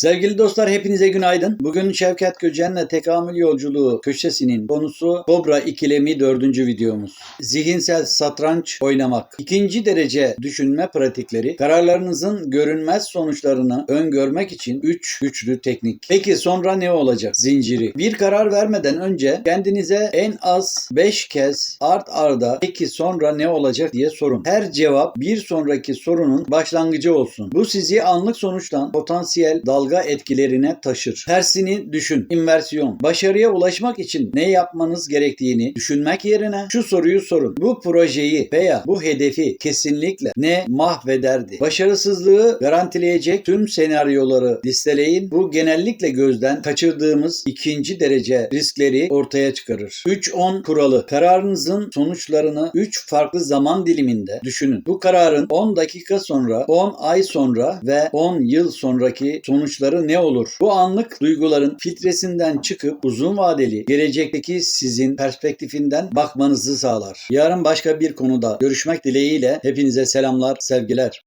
Sevgili dostlar hepinize günaydın. Bugün Şevket Göcen'le tekamül yolculuğu köşesinin konusu Kobra ikilemi dördüncü videomuz. Zihinsel satranç oynamak. İkinci derece düşünme pratikleri kararlarınızın görünmez sonuçlarını öngörmek için 3 güçlü teknik. Peki sonra ne olacak? Zinciri. Bir karar vermeden önce kendinize en az 5 kez art arda peki sonra ne olacak diye sorun. Her cevap bir sonraki sorunun başlangıcı olsun. Bu sizi anlık sonuçtan potansiyel dalga etkilerine taşır. Tersini düşün. İnversiyon. Başarıya ulaşmak için ne yapmanız gerektiğini düşünmek yerine şu soruyu sorun. Bu projeyi veya bu hedefi kesinlikle ne mahvederdi? Başarısızlığı garantileyecek tüm senaryoları listeleyin. Bu genellikle gözden kaçırdığımız ikinci derece riskleri ortaya çıkarır. 3-10 kuralı. Kararınızın sonuçlarını 3 farklı zaman diliminde düşünün. Bu kararın 10 dakika sonra, 10 ay sonra ve 10 yıl sonraki sonuçları ne olur? Bu anlık duyguların filtresinden çıkıp uzun vadeli gelecekteki sizin perspektifinden bakmanızı sağlar. Yarın başka bir konuda görüşmek dileğiyle hepinize selamlar, sevgiler.